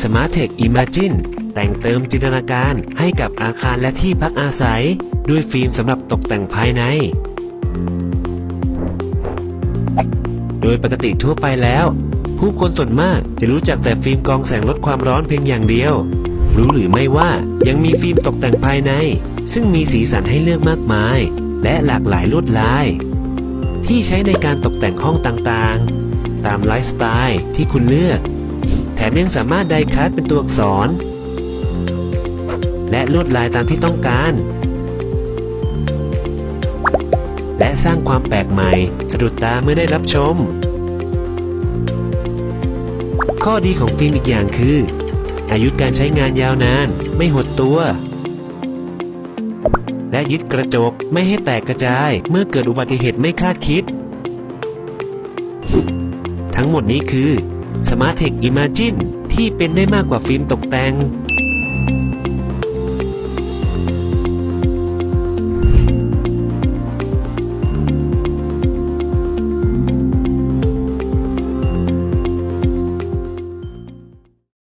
Smart Tech Imagine แต่งเติมจินตนาการให้กับอาคารและที่พักอาศัย ด้วยฟิล์มสำหรับตกแต่งภายใน โดยปกติทั่วไปแล้ว ผู้คนส่วนมากจะรู้จักแต่ฟิล์มกองแสงลดความร้อนเพียงอย่างเดียว รู้หรือไม่ว่ายังมีฟิล์มตกแต่งภายใน ซึ่งมีสีสันให้เลือกมากมาย และหลากหลายลวดลาย ที่ใช้ในการตกแต่งห้องต่างๆ ตามไลฟ์สไตล์ที่คุณเลือก ถมยังสามารถไดคัสเป็นตัวอักษร และลวดลายตามที่ต้องการ และสร้างความแปลกใหม่สะดุดตาเมื่อได้รับชม ข้อดีของฟิล์มอีกอย่างคือ อายุการใช้งานยาวนาน ไม่หดตัว และยึดกระจกไม่ให้แตกกระจายเมื่อเกิดอุบัติเหตุไม่คาดคิด ทั้งหมดนี้คือ Smart Tech Imagine ที่เป็นได้มากกว่าฟิล์มตกแต่ง